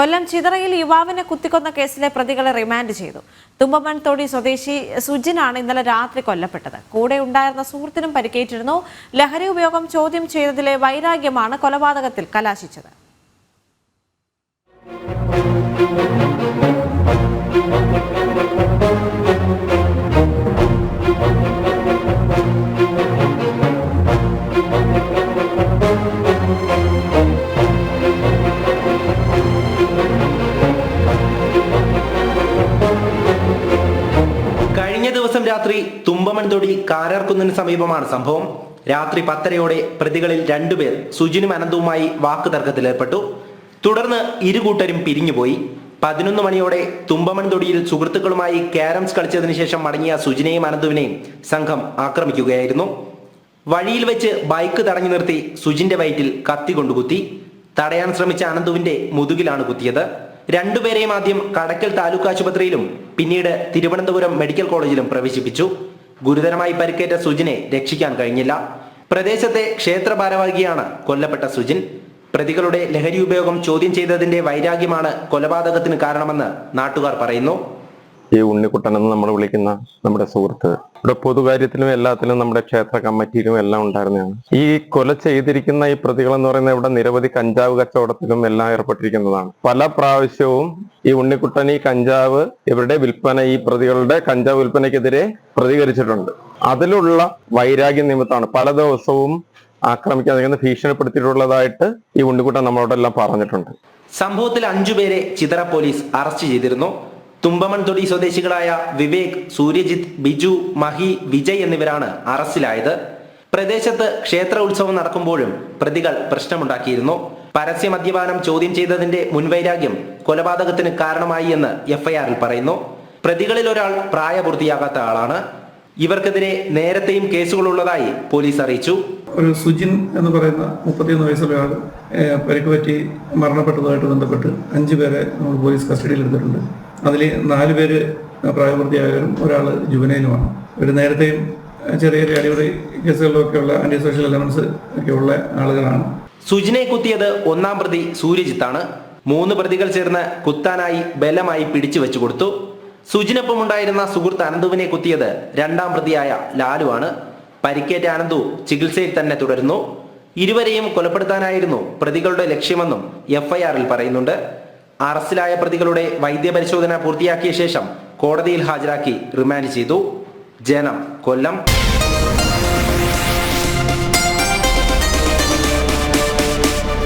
കൊല്ലം ചിതറയിൽ യുവാവിനെ കുത്തിക്കൊന്ന കേസിലെ പ്രതികളെ റിമാൻഡ് ചെയ്തു. തുമ്പമൺതൊടി സ്വദേശി സുജിനാണ് ഇന്നലെ രാത്രി കൊല്ലപ്പെട്ടത്. കൂടെ ഉണ്ടായിരുന്ന സുഹൃത്തിനും പരിക്കേറ്റിരുന്നു. ലഹരി ഉപയോഗം ചോദ്യം ചെയ്തതിലെ വൈരാഗ്യമാണ് കൊലപാതകത്തിൽ കലാശിച്ചത്. Thank ദിവസം രാത്രി തുമ്പമൺതൊടി കാരാർകുന്നിന് സമീപമാണ് സംഭവം. രാത്രി പത്തരയോടെ പ്രതികളിൽ രണ്ടുപേർ സുജിനും അനന്തവുമായി വാക്കുതർക്കത്തിലേർപ്പെട്ടു തുടർന്ന് ഇരു കൂട്ടരും പിരിഞ്ഞുപോയി. പതിനൊന്ന് മണിയോടെ തുമ്പമൺതൊടിയിൽ സുഹൃത്തുക്കളുമായി ക്യാരംസ് കളിച്ചതിന് ശേഷം മടങ്ങിയ സുജിനെയും അനന്തുവിനെയും സംഘം ആക്രമിക്കുകയായിരുന്നു. വഴിയിൽ വെച്ച് ബൈക്ക് തടഞ്ഞു നിർത്തി സുജിന്റെ വയറ്റിൽ കത്തി കൊണ്ടുകുത്തി. തടയാൻ ശ്രമിച്ച അനന്തുവിന്റെ മുതുകിലാണ് കുത്തിയത്. രണ്ടുപേരെയും ആദ്യം കടക്കൽ താലൂക്ക് ആശുപത്രിയിലും പിന്നീട് തിരുവനന്തപുരം മെഡിക്കൽ കോളേജിലും പ്രവേശിപ്പിച്ചു. ഗുരുതരമായി പരിക്കേറ്റ സുജിനെ രക്ഷിക്കാൻ കഴിഞ്ഞില്ല. പ്രദേശത്തെ ക്ഷേത്ര ഭാരവാഹിയാണ് കൊല്ലപ്പെട്ട സുജിൻ. പ്രതികളുടെ ലഹരി ഉപയോഗം ചോദ്യം ചെയ്തതിന്റെ വൈരാഗ്യമാണ് കൊലപാതകത്തിന് കാരണമെന്ന് നാട്ടുകാർ പറയുന്നു. ഈ ഉണ്ണിക്കുട്ടൻ എന്ന് നമ്മൾ വിളിക്കുന്ന നമ്മുടെ സുഹൃത്ത്. ഇവിടെ പൊതുകാര്യത്തിലും എല്ലാത്തിലും നമ്മുടെ ക്ഷേത്ര കമ്മിറ്റിയിലും എല്ലാം ഉണ്ടായിരുന്നതാണ്. ഈ കൊല ചെയ്തിരിക്കുന്ന ഈ പ്രതികൾ എന്ന് പറയുന്നത് ഇവിടെ നിരവധി കഞ്ചാവ് കച്ചവടത്തിലും എല്ലാം ഏർപ്പെട്ടിരിക്കുന്നതാണ്. പല പ്രാവശ്യവും ഈ ഉണ്ണിക്കുട്ടൻ ഈ കഞ്ചാവ് ഇവരുടെ വിൽപ്പന ഈ പ്രതികളുടെ കഞ്ചാവ് വിൽപ്പനയ്ക്കെതിരെ പ്രതികരിച്ചിട്ടുണ്ട്. അതിലുള്ള വൈരാഗ്യ നിമിത്തമാണ് പല ദിവസവും ആക്രമിക്കാൻ നിൽക്കുന്ന ഭീഷണിപ്പെടുത്തിയിട്ടുള്ളതായിട്ട് ഈ ഉണ്ണിക്കുട്ടൻ നമ്മളോടെല്ലാം പറഞ്ഞിട്ടുണ്ട്. സംഭവത്തിൽ അഞ്ചുപേരെ ചിതറ പോലീസ് അറസ്റ്റ് ചെയ്തിരുന്നു. തുമ്പമൺതൊടി സ്വദേശികളായ വിവേക് സൂര്യജിത്ത് ബിജു മഹി വിജയ് എന്നിവരാണ് അറസ്റ്റിലായത്. പ്രദേശത്ത് ക്ഷേത്ര ഉത്സവം നടക്കുമ്പോഴും പ്രതികൾ പ്രശ്നമുണ്ടാക്കിയിരുന്നു. പരസ്യ മദ്യപാനം ചോദ്യം ചെയ്തതിന്റെ മുൻവൈരാഗ്യം കൊലപാതകത്തിന് കാരണമായി എന്ന് എഫ്ഐആറിൽ പറയുന്നു. പ്രതികളിൽ ഒരാൾ പ്രായപൂർത്തിയാകാത്ത ആളാണ്. ഇവർക്കെതിരെ നേരത്തെയും കേസുകളുള്ളതായി പോലീസ് അറിയിച്ചു. ഒരു സുജിൻ എന്ന് പറയുന്ന മുപ്പത്തിയൊന്ന് വയസ്സുള്ള ആൾ പരിക്ക് പറ്റി മരണപ്പെട്ടതുമായിട്ട് ബന്ധപ്പെട്ട് അഞ്ചു പേരെ നമ്മൾ പോലീസ് കസ്റ്റഡിയിൽ എടുത്തിട്ടുണ്ട്. അതിൽ നാല് പേര് പ്രായപൂർത്തിയായവരും ഒരാൾ ജുവനയിലുമാണ് ഇവർ നേരത്തെയും ചെറിയ ചെറിയ അടിപൊളി കേസുകളിലൊക്കെയുള്ള ആന്റി സോഷ്യൽ എലമെന്റ്സ് ഒക്കെ ഉള്ള ആളുകളാണ്. സുജിനെ കുത്തിയത് ഒന്നാം പ്രതി സൂര്യജിത്താണ്. മൂന്ന് പ്രതികൾ ചേർന്ന് കുത്താനായി ബലമായി പിടിച്ചു വെച്ചു കൊടുത്തു. സുജിനൊപ്പം ഉണ്ടായിരുന്ന സുഹൃത്ത് അനന്തുവിനെ കുത്തിയത് രണ്ടാം പ്രതിയായ ലാലുവാണ്. പരിക്കേറ്റ അനന്തു ചികിത്സയിൽ തന്നെ തുടരുന്നു. ഇരുവരെയും കൊലപ്പെടുത്താനായിരുന്നു പ്രതികളുടെ ലക്ഷ്യമെന്നും എഫ്ഐആറിൽ പറയുന്നുണ്ട്. അറസ്റ്റിലായ പ്രതികളുടെ വൈദ്യപരിശോധന പൂർത്തിയാക്കിയ ശേഷം കോടതിയിൽ ഹാജരാക്കി റിമാൻഡ് ചെയ്തു. ജനം കൊല്ലം.